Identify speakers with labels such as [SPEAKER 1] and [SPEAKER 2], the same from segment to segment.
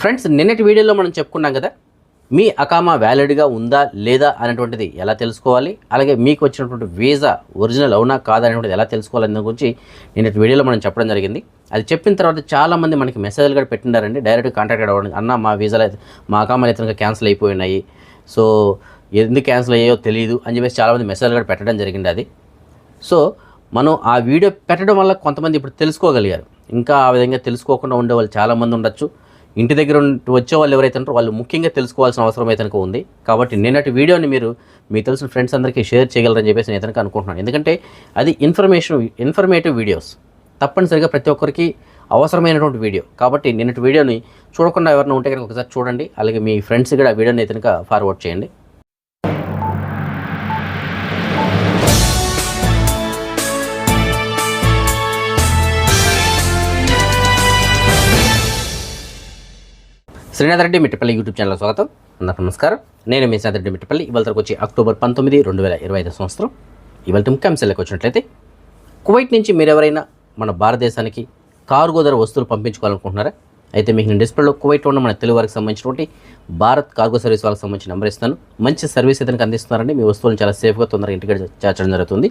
[SPEAKER 1] Friends నిన్నటి వీడియోలో మనం చెప్పుకున్నాం కదా మీ అకామా వ్యాలిడ్గా ఉందా లేదా అనేటువంటిది ఎలా తెలుసుకోవాలి? అలాగే మీకు వచ్చినటువంటి వీసా ఒరిజినల్ అవునా కాదా అనేటువంటిది ఎలా తెలుసుకోవాలి దాని గురించి నిన్నటి వీడియోలో మనం చెప్పడం జరిగింది. అది చెప్పిన తర్వాత చాలామంది మనకి మెసేజ్లు కూడా పెట్టినారండి డైరెక్ట్ కాంటాక్ట్ అవ్వడం అన్న మా వీసాలు మా అకామాలు ఇతర క్యాన్సిల్ అయిపోయినాయి. సో ఎందుకు క్యాన్సిల్ అయ్యాయో తెలియదు అని చెప్పేసి చాలామంది మెసేజ్లు కూడా పెట్టడం జరిగింది అది. సో మనం ఆ వీడియో పెట్టడం వల్ల కొంతమంది ఇప్పుడు తెలుసుకోగలిగారు. ఇంకా ఆ విధంగా తెలుసుకోకుండా ఉండే వాళ్ళు చాలామంది ఉండొచ్చు. ఇంటి దగ్గర వచ్చే వాళ్ళు ఎవరైతే ఉంటారో వాళ్ళు ముఖ్యంగా తెలుసుకోవాల్సిన అవసరం అయితే ఉంది. కాబట్టి నిన్నటి వీడియోని మీరు మీకు తెలిసిన ఫ్రెండ్స్ అందరికీ షేర్ చేయగలరని చెప్పేసి నేను అయితే అనుకుంటున్నాను. ఎందుకంటే అది ఇన్ఫర్మేషన్ ఇన్ఫర్మేటివ్ వీడియోస్ తప్పనిసరిగా ప్రతి ఒక్కరికి అవసరమైనటువంటి వీడియో కాబట్టి నిన్నటి వీడియోని చూడకుండా ఎవరైనా ఉంటే కనుక ఒకసారి చూడండి. అలాగే మీ ఫ్రెండ్స్ కూడా ఆ వీడియోని అయితే ఫార్వర్డ్ చేయండి. శ్రీనాథ్ రెడ్డి మిట్టపల్లి యూట్యూబ్ ఛానల్ స్వాగతం. అందరికీ నమస్కారం. నేను మీ శ్రీనాథ్ రెడ్డి మిట్టపల్లి. ఇవాళ వచ్చి అక్టోబర్ పంతొమ్మిది రెండు వేల ఇరవై ఐదు సంవత్సరం. ఇవాళ ముఖ్యాంశాలకు వచ్చినట్లయితే కువైట్ నుంచి మీరు ఎవరైనా మన భారతదేశానికి కార్గో ధర వస్తువులు పంపించుకోవాలనుకుంటున్నారా? అయితే మీకు నేను డిస్ప్లేలో కువైట్లో ఉన్న మన తెలుగు వారికి సంబంధించినటువంటి భారత్ కార్గో సర్వీస్ వాళ్ళకి సంబంధించిన నెంబర్ ఇస్తాను. మంచి సర్వీస్ అయితే అందిస్తున్నారండి మీ వస్తువులను చాలా సేఫ్గా తొందరగా ఇంటికి చేర్చడం జరుగుతుంది.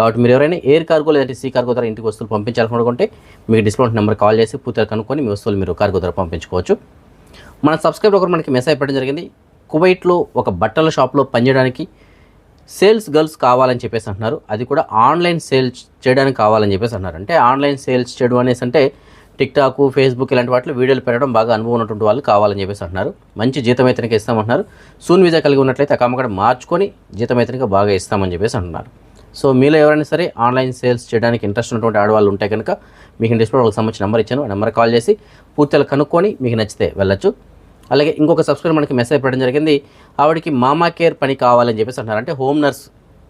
[SPEAKER 1] కాబట్టి మీరు ఎవరైనా ఎయిర్ కార్గో లేదంటే సీ కార్గో ద్వారా ఇంటికి వస్తువులు పంపించాలనుకుంటే మీకు డిస్కౌంట్ నెంబర్ కాల్ చేసి పూర్తిగా కనుక్కొని మీ వస్తువులు మీరు కార్గో ద్వారా పంపించుకోవచ్చు. మన సబ్స్క్రైబర్ ఒకరు మనకి మెసేజ్ పెట్టడం జరిగింది. కువైట్లో ఒక బట్టల షాప్లో పనిచేయడానికి సేల్స్ గర్ల్స్ కావాలని చెప్పేసి అంటున్నారు. అది కూడా ఆన్లైన్ సేల్స్ చేయడానికి కావాలని చెప్పేసి అంటున్నారు. అంటే ఆన్లైన్ సేల్స్ చేయడం అనేసి అంటే టిక్టాక్ ఫేస్బుక్ ఇలాంటి వాటిలో వీడియోలు పెట్టడం బాగా అనుభవం ఉన్నటువంటి వాళ్ళు కావాలని చెప్పేసి అంటున్నారు. మంచి జీతం అయితే ఇస్తామంటున్నారు. సూన్ వీజా కలిగి ఉన్నట్లయితే అక్కడ మార్చుకొని జీతం బాగా ఇస్తామని చెప్పేసి అంటున్నారు. సో మీలో ఎవరైనా సరే ఆన్లైన్ సేల్స్ చేయడానికి ఇంట్రెస్ట్ ఉన్నటువంటి ఆడవాళ్ళు ఉంటే కనుక మీకు డిస్ప్లే వాళ్ళకి సంబంధించిన నెంబర్ ఇచ్చాను ఆ నెంబర్ కాల్ చేసి పూర్తిగా కనుక్కొని మీకు నచ్చితే వెళ్ళొచ్చు. అలాగే ఇంకొక సబ్స్క్రైబర్ మనకి మెసేజ్ పెట్టడం జరిగింది ఆవిడకి మామా కేర్ పని కావాలని చెప్పేసి అంటున్నారు. అంటే హోమ్ నర్స్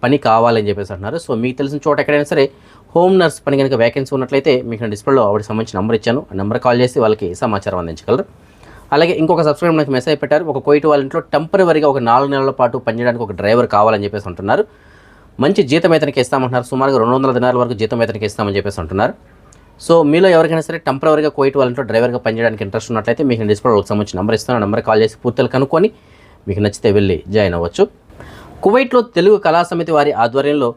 [SPEAKER 1] పని కావాలని చెప్పేసి అంటున్నారు. సో మీకు తెలిసిన చోట ఎక్కడైనా సరే హోమ్ నర్స్ పని కనుక వేకెన్సీ ఉన్నట్లయితే మీకు డిస్ప్లేలో ఆవిడకి సంబంధించిన నెంబర్ ఇచ్చాను ఆ నెంబర్ కాల్ చేసి వాళ్ళకి సమాచారం అందించగలరు. అలాగే ఇంకొక సబ్స్క్రైబర్ మనకి మెసేజ్ పెట్టారు ఒక కోయిట్ వాళ్ళ ఇంట్లో టెంపరీగా ఒక నాలుగు నెలల పాటు పనిచేయడానికి ఒక డ్రైవర్ కావాలని చెప్పేసి అంటున్నారు. మంచి జీతం ఇతనికి ఇస్తామంటున్నారు. సుమారుగా రెండు వందల దినాల వరకు జీతం ఇతనికి ఇస్తామని చెప్పేసి అంటున్నారు. సో మీలో ఎవరికైనా సరే టెంపరీగా కోయిట్ వాళ్ళంటో డ్రైవర్గా పనిచేయడానికి ఇంట్రెస్ట్ ఉన్నట్లయితే మీకు డిస్ప్లేకి వాళ్ళకి సంబంధించిన నెంబర్ ఇస్తాను. నెంబర్ కాల్ చేసి పూర్తిగా కనుక్కొని మీకు నచ్చితే వెళ్ళి జాయిన్ అవ్వచ్చు. కువైట్లో తెలుగు కళా సమితి వారి ఆధ్వర్యంలో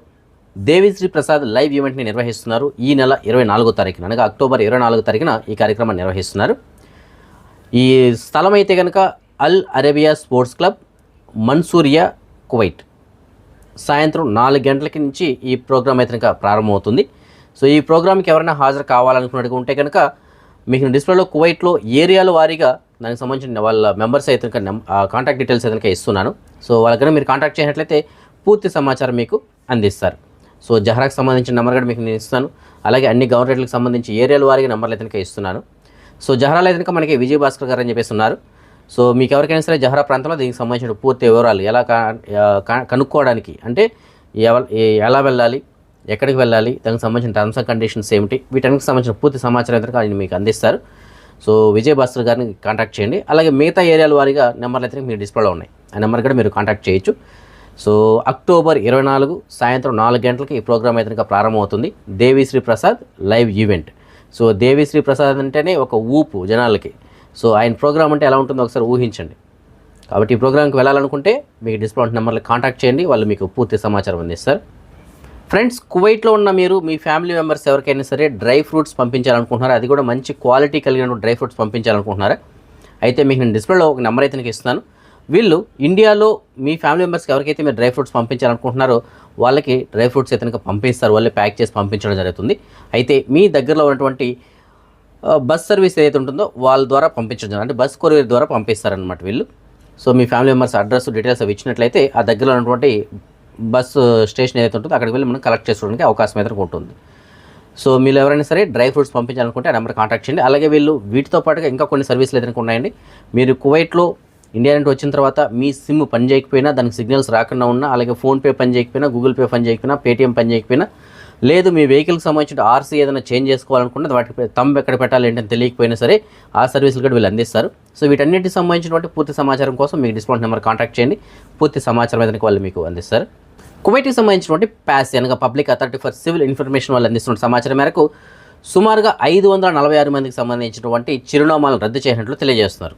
[SPEAKER 1] దేవిశ్రీ ప్రసాద్ లైవ్ ఈవెంట్ని నిర్వహిస్తున్నారు. ఈ నెల ఇరవై నాలుగో తారీఖున అనగా అక్టోబర్ ఇరవై నాలుగో తారీఖున ఈ కార్యక్రమాన్ని నిర్వహిస్తున్నారు. ఈ స్థలం అయితే కనుక Al Arabia sports club Mansouria Kuwait. సాయంత్రం నాలుగు గంటలకి నుంచి ఈ ప్రోగ్రామ్ అయితే కనుక ప్రారంభమవుతుంది. సో ఈ ప్రోగ్రామ్కి ఎవరైనా హాజరు కావాలనుకున్నట్టుగా ఉంటే కనుక మీకు డిస్ప్లేలో కువైట్లో ఏరియాల వారీగా దానికి సంబంధించిన వాళ్ళ మెంబర్స్ అయితే కనుక కాంటాక్ట్ డీటెయిల్స్ అయితే ఇస్తున్నాను. సో వాళ్ళకన్నా మీరు కాంటాక్ట్ చేసినట్లయితే పూర్తి సమాచారం మీకు అందిస్తారు. సో జహరాకు సంబంధించిన నెంబర్ కూడా మీకు నేను ఇస్తాను. అలాగే అన్ని గవర్నమెంట్లకు సంబంధించి ఏరియాల వారికి నెంబర్లు అయితే ఇస్తున్నాను. సో జహరాలు అయితే మనకి విజయభాస్కర్ గారు అని చెప్పేసి ఉన్నారు. సో మీకు ఎవరికైనా సరే జహరా ప్రాంతంలో దీనికి సంబంధించిన పూర్తి వివరాలు ఎలా కా- కా- కనుక్కోవడానికి అంటే ఎలా వెళ్ళాలి ఎక్కడికి వెళ్ళాలి దానికి సంబంధించిన టర్మ్స్ అండ్ కండిషన్స్ ఏమిటి వీటన్నికి సంబంధించిన పూర్తి సమాచారం అయితే ఆయన మీకు అందిస్తారు. సో విజయ్ భాస్కర్ గారిని కాంటాక్ట్ చేయండి. అలాగే మిగతా ఏరియాల వారిగా నెంబర్లు అయితే మీరు డిస్ప్లేలో ఉన్నాయి. ఆ నెంబర్ కూడా మీరు కాంటాక్ట్ చేయొచ్చు. సో అక్టోబర్ ఇరవై నాలుగు సాయంత్రం నాలుగు గంటలకి ఈ ప్రోగ్రామ్ అయితే ప్రారంభమవుతుంది. Devi Sri Prasad live event. So Devi Sri Prasad అంటేనే ఒక ఊపు జనాలకి. సో ఆయన ప్రోగ్రామ్ అంటే ఎలా ఉంటుందో ఒకసారి ఊహించండి. కాబట్టి ఈ ప్రోగ్రామ్కి వెళ్ళాలనుకుంటే మీకు డిస్ప్లే నెంబర్లు కాంటాక్ట్ చేయండి వాళ్ళు మీకు పూర్తి సమాచారం అందిస్తారు. ఫ్రెండ్స్ కువైట్లో ఉన్న మీరు మీ ఫ్యామిలీ మెంబర్స్ ఎవరికైనా సరే డ్రై ఫ్రూట్స్ పంపించాలనుకుంటున్నారా? అది కూడా మంచి క్వాలిటీ కలిగిన డ్రై ఫ్రూట్స్ పంపించాలనుకుంటున్నారా? అయితే మీకు నేను డిస్ప్లేలో ఒక నెంబర్ అయితే నీకు ఇస్తున్నాను. వీళ్ళు ఇండియాలో మీ ఫ్యామిలీ మెంబర్స్కి ఎవరికైతే మీరు డ్రై ఫ్రూట్స్ పంపించాలనుకుంటున్నారో వాళ్ళకి డ్రై ఫ్రూట్స్ అయితే కనుక పంపిస్తారు వాళ్ళే ప్యాక్ చేసి పంపించడం జరుగుతుంది. అయితే మీ దగ్గరలో ఉన్నటువంటి బస్ సర్వీస్ ఏదైతే ఉంటుందో వాళ్ళ ద్వారా పంపించడం అంటే బస్ కొరియర్ ద్వారా పంపిస్తారనమాట వీళ్ళు. సో మీ ఫ్యామిలీ మెంబర్స్ అడ్రస్ డీటెయిల్స్ అవి ఇచ్చినట్లయితే ఆ దగ్గరలో ఉన్నటువంటి బస్ స్టేషన్ ఏదైతే ఉంటుందో అక్కడికి వెళ్ళి మనం కలెక్ట్ చేసుకోవడానికి అవకాశం అయితే ఉంటుంది సో మీరు ఎవరైనా సరే డ్రై ఫ్రూట్స్ పంపించాలనుకుంటే ఆ నెంబర్ కాంటాక్ట్ చేయండి. అలాగే వీళ్ళు వీటితో పాటుగా ఇంకా కొన్ని సర్వీసులు ఏదైనా ఉన్నాయండి మీరు కువైట్లో ఇండియా నుండి వచ్చిన తర్వాత మీ సిమ్ పని చేయకపోయినా దానికి సిగ్నల్స్ రాకుండా ఉన్నా అలాగే ఫోన్పే పని చేయకపోయినా గూగుల్ పే పని చేయకపోయినా పేటీఎం పని చేయకపోయినా లేదు మీ వెహికల్కి సంబంధించిన ఆర్సీ ఏదైనా చేంజ్ చేసుకోవాలనుకుంటే వాటికి తమ్ ఎక్కడ పెట్టాలి ఏంటని తెలియకపోయినా సరే ఆ సర్వీసులు కూడా వీళ్ళు అందిస్తారు. సో వీటన్నిటికి సంబంధించినటువంటి పూర్తి సమాచారం కోసం మీకు డిస్కౌంట్ నెంబర్ కాంటాక్ట్ చేయండి. పూర్తి సమాచారం ఏదైనా వాళ్ళు మీకు అందిస్తారు. కువైట్కి సంబంధించినటువంటి ప్యాస్ అనగా public authority for civil information వాళ్ళు అందిస్తున్న సమాచారం మేరకు సుమారుగా ఐదు వందల నలభై ఆరు మందికి సంబంధించినటువంటి చిరునామాలను రద్దు చేసినట్లు తెలియజేస్తున్నారు.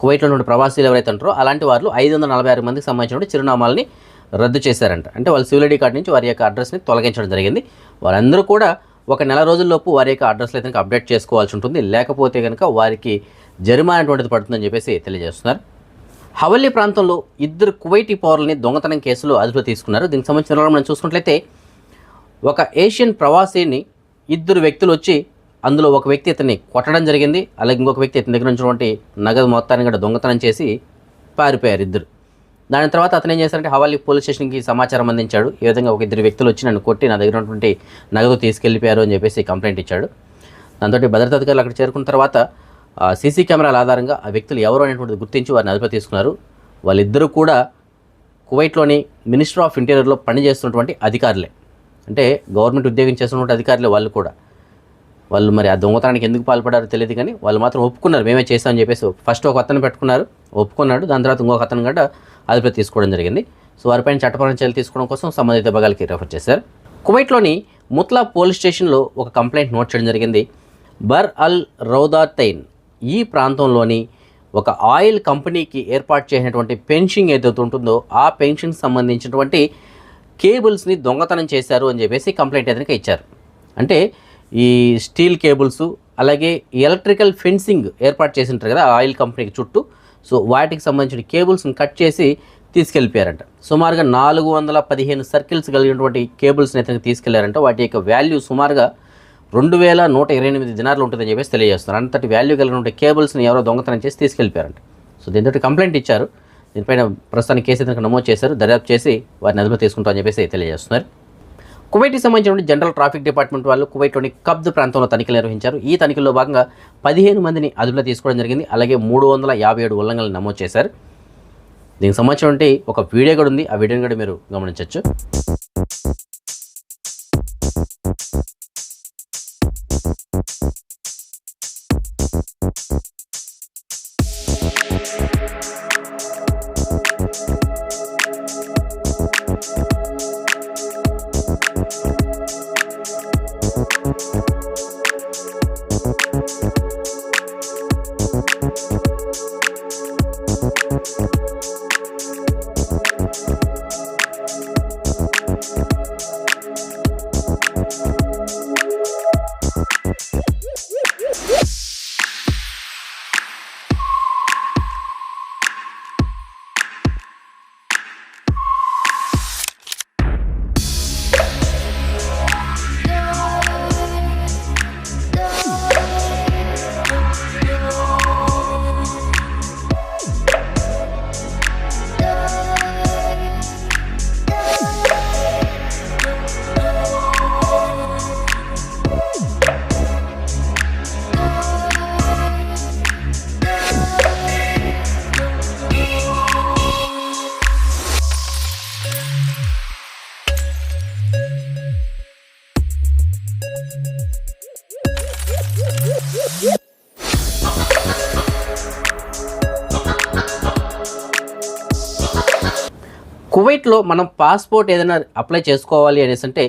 [SPEAKER 1] కువైట్లో నుండి ప్రవాసీలు ఎవరైతే ఉంటారో అలాంటి వాళ్ళు ఐదు వందల నలభై ఆరు మందికి సంబంధించినటువంటి చిరునామాలని రద్దు చేశారంట. అంటే వాళ్ళ సివిల్ ఐడి కార్డు నుంచి వారి యొక్క అడ్రస్ని తొలగించడం జరిగింది. వారందరూ కూడా ఒక నెల రోజుల్లోపు వారి యొక్క అడ్రస్లు అయితే అప్డేట్ చేసుకోవాల్సి ఉంటుంది. లేకపోతే కనుక వారికి జరిమానా అటువంటిది పడుతుందని చెప్పేసి తెలియజేస్తున్నారు. హవల్లీ ప్రాంతంలో ఇద్దరు కువైటీ పౌరులని దొంగతనం కేసులో అదుపులో తీసుకున్నారు. దీనికి సంబంధించిన వివరాలు మనం చూసుకున్నట్లయితే ఒక ఏషియన్ ప్రవాసీని ఇద్దరు వ్యక్తులు వచ్చి అందులో ఒక వ్యక్తి ఇతన్ని కొట్టడం జరిగింది. అలాగే ఇంకొక వ్యక్తి ఇతని దగ్గర ఉన్నటువంటి నగదు మొత్తాన్ని కూడా దొంగతనం చేసి పారిపోయారు ఇద్దరు. దాని తర్వాత అతను ఏం చేశారంటే హవాలి పోలీస్ స్టేషన్కి సమాచారం అందించాడు. ఈ విధంగా ఒక ఇద్దరు వ్యక్తులు వచ్చి నన్ను కొట్టి నా దగ్గర ఉన్నటువంటి నగదు తీసుకెళ్ళిపోయారు అని చెప్పేసి కంప్లైంట్ ఇచ్చాడు. దాంతో భద్రతా అధికారులు అక్కడ చేరుకున్న తర్వాత సీసీ కెమెరాల ఆధారంగా ఆ వ్యక్తులు ఎవరు అనేటువంటిది గుర్తించి వారిని అదుపు తీసుకున్నారు. వాళ్ళిద్దరూ కూడా కువైట్లోని మినిస్టర్ ఆఫ్ ఇంటీరియర్లో పనిచేస్తున్నటువంటి అధికారులే. అంటే గవర్నమెంట్ ఉద్యోగం చేస్తున్నటువంటి అధికారులే వాళ్ళు కూడా. వాళ్ళు మరి ఆ దొంగతనానికి ఎందుకు పాల్పడారో తెలియదు కానీ వాళ్ళు మాత్రం ఒప్పుకున్నారు. మేమే చేస్తామని చెప్పేసి ఫస్ట్ ఒక అతను పెట్టుకున్నారు ఒప్పుకున్నాడు. దాని తర్వాత ఇంకొక అతను గంట అదుపులో తీసుకోవడం జరిగింది. సో వారిపైన చట్టపరమైన చర్యలు తీసుకోవడం కోసం సంబంధిత విభాగాలకి రెఫర్ చేశారు. కువైట్లోని ముత్లా పోలీస్ స్టేషన్లో ఒక కంప్లైంట్ నోట్ చేయడం జరిగింది. బర్ అల్ రౌదాతైన్ ఈ ప్రాంతంలోని ఒక ఆయిల్ కంపెనీకి ఏర్పాటు చేసినటువంటి పెన్షన్ ఏదైతే ఉంటుందో ఆ పెన్షన్కి సంబంధించినటువంటి కేబుల్స్ని దొంగతనం చేశారు అని చెప్పేసి కంప్లైంట్ ఏదైనా ఇచ్చారు. అంటే ఈ స్టీల్ కేబుల్స్ అలాగే ఎలక్ట్రికల్ ఫెన్సింగ్ ఏర్పాటు చేసి ఉంటారు కదా ఆయిల్ కంపెనీకి చుట్టూ. సో వాటికి సంబంధించిన కేబుల్స్ని కట్ చేసి తీసుకెళ్ళిపోయారంట. సుమారుగా నాలుగు వందల పదిహేను సర్కిల్స్ కలిగినటువంటి కేబుల్స్ని అయితే తీసుకెళ్ళారంట. వాటి యొక్క వాల్యూ సుమారుగా రెండు వేల నూట ఇరవై ఎనిమిది దినారులు ఉంటుందని చెప్పేసి తెలియజేస్తున్నారు. అంతటి వాల్యూ కలిగినటువంటి కేబుల్స్ని ఎవరో దొంగతనం చేసి తీసుకెళ్ళిపోయారంట. సో దీంతో కంప్లైంట్ ఇచ్చారు. దీనిపైన ప్రస్తుతానికి కేసు అయితే నమోదు చేశారు. దర్యాప్తు చేసి వారిని అదుపు తీసుకుంటామని చెప్పేసి తెలియజేస్తున్నారు. కువైట్కి సంబంధించిన జనరల్ ట్రాఫిక్ డిపార్ట్మెంట్ వాళ్ళు కువైట్లోని కబ్ద్ ప్రాంతంలో తనిఖీలు నిర్వహించారు. ఈ తనిఖీల్లో భాగంగా పదిహేను మందిని అదుపులో తీసుకోవడం జరిగింది. అలాగే మూడు వందల యాభై ఏడు ఉల్లంఘనలు నమోదు చేశారు. దీనికి సంబంధించినటువంటి ఒక వీడియో కూడా ఉంది. ఆ వీడియోని కూడా మీరు గమనించవచ్చు కువైట్లో మనం పాస్పోర్ట్ ఏదైనా అప్లై చేసుకోవాలి అనేసి అంటే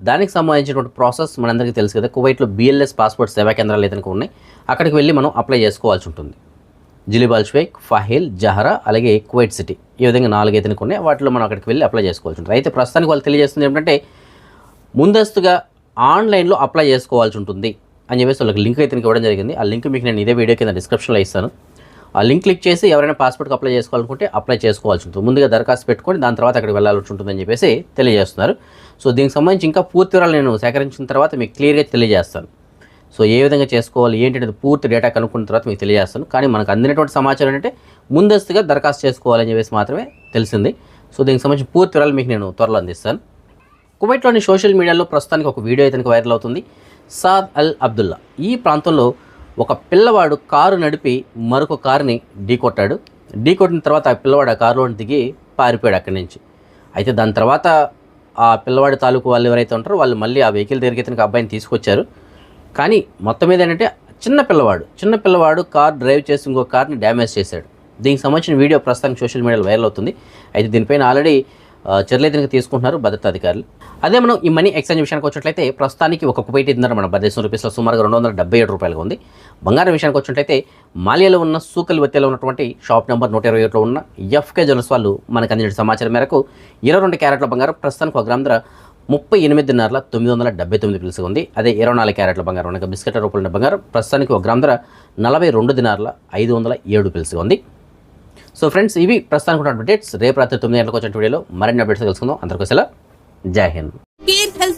[SPEAKER 1] దానికి సంబంధించినటువంటి ప్రాసెస్ మనందరికీ తెలుసు కదా. కువైట్లో బిఎల్ఎస్ పాస్పోర్ట్ సేవా కేంద్రాలు ఏదైనా ఉన్నాయి. అక్కడికి వెళ్ళి మనం అప్లై చేసుకోవాల్సి ఉంటుంది. జిలిబాల్ షేక్ ఫహిల్ జహరా అలాగే కువైట్ సిటీ ఈ విధంగా నాలుగు అయితే ఉన్నాయి. వాటిలో మనం అక్కడికి వెళ్ళి అప్లై చేసుకోవాల్సి ఉంటుంది. అయితే ప్రస్తుతానికి వాళ్ళు తెలియజేస్తుంది ఏంటంటే ముందస్తుగా ఆన్లైన్లో అప్లై చేసుకోవాల్సి ఉంటుంది అని చెప్పేసి వాళ్ళకి లింక్ అయితే ఇవ్వడం జరిగింది. ఆ లింక్ మీకు నేను ఇదే వీడియో కింద డిస్క్రిప్షన్లో ఇస్తాను. ఆ లింక్ క్లిక్ చేసి ఎవరైనా పాస్పోర్ట్కి అప్లై చేసుకోవాలనుకుంటే అప్లై చేసుకోవాల్సి ఉంటుంది. ముందుగా దరఖాస్తు పెట్టుకొని దాని తర్వాత అక్కడికి వెళ్ళాల్సి ఉంటుందని చెప్పేసి తెలియజేస్తున్నారు. సో దీనికి సంబంధించి ఇంకా పూర్తి వివరాలు నేను సేకరించిన తర్వాత మీకు క్లియర్గా తెలియజేస్తాను. సో ఏ విధంగా చేసుకోవాలి ఏంటి పూర్తి డేటా కనుక్కున్న తర్వాత మీకు తెలియజేస్తాను. కానీ మనకు అందినటువంటి సమాచారం ఏంటంటే ముందస్తుగా దరఖాస్తు చేసుకోవాలని చెప్పేసి మాత్రమే తెలిసింది. సో దీనికి సంబంధించి పూర్తి వివరాలు మీకు నేను త్వరలో అందిస్తాను. కువైట్లోని సోషల్ మీడియాలో ప్రస్తుతానికి ఒక వీడియో అయితే వైరల్ అవుతుంది. Saad Al Abdullah. ఈ ప్రాంతంలో ఒక పిల్లవాడు కారు నడిపి మరొక కారుని ఢీకొట్టాడు ఢీకొట్టిన తర్వాత ఆ పిల్లవాడు ఆ కారులో దిగి పారిపోయాడు అక్కడి నుంచి. అయితే దాని తర్వాత ఆ పిల్లవాడి తాలూకు వాళ్ళు ఎవరైతే ఉంటారో వాళ్ళు మళ్ళీ ఆ వెహికల్ దగ్గరికి ఇతనికి అబ్బాయిని తీసుకొచ్చారు. కానీ మొత్తం మీద ఏంటంటే చిన్న పిల్లవాడు చిన్న పిల్లవాడు కార్ డ్రైవ్ చేసి ఇంకో కార్ని డ్యామేజ్ చేశాడు. దీనికి సంబంధించిన వీడియో ప్రస్తుతానికి సోషల్ మీడియాలో వైరల్ అవుతుంది. అయితే దీనిపైన ఆల్రెడీ చర్యలు తీసుకుంటున్నారు భద్రతా అధికారులు. అదే మనం ఈ మనీ ఎక్స్చేంజ్ విషయానికి వచ్చినట్లయితే ప్రస్తుతానికి ఒక కువైట్ దినార్ మన భారతదేశం రూపీస్లో సుమారుగా రెండు వందల డెబ్బై ఏడు రూపాయలుగా ఉంది. బంగారం విషయానికి వచ్చినట్లయితే మాలియాలో ఉన్న సూకల్ వత్తిలో ఉన్నటువంటి షాప్ నెంబర్ నూట ఇరవై ఒకటిలో ఉన్న ఎఫ్కే జ్యువెల్స్ వాళ్ళు మనకు అందించిన సమాచారం మేరకు ఇరవై రెండు క్యారెట్ల బంగారం ప్రస్తుతానికి ఒక గ్రామ ధర ముప్పై ఎనిమిదిన్నరల తొమ్మిది వందల డెబ్బై తొమ్మిది పిలుసు ఉంది. అదే ఇరవై నాలుగు క్యారెట్ల బంగారం. అనగా బిస్కెట్ రూపంలో బంగారం ప్రస్తుతానికి ఒక గ్రామ ధర నలభై రెండు దినార్ల ఐదు వందల ఏడు పిలుసు ఉంది. సో ఫ్రెండ్స్ ఇవి ప్రస్తుతానికి ఉన్న అప్డేట్స్ రేపు రాత్రి తొమ్మిది గంటలకు వచ్చిన వీడియోలో మరిన్ని అప్డేట్స్ తెలుసుకుందాం. అందరికీ సెలవు. Jai Hind.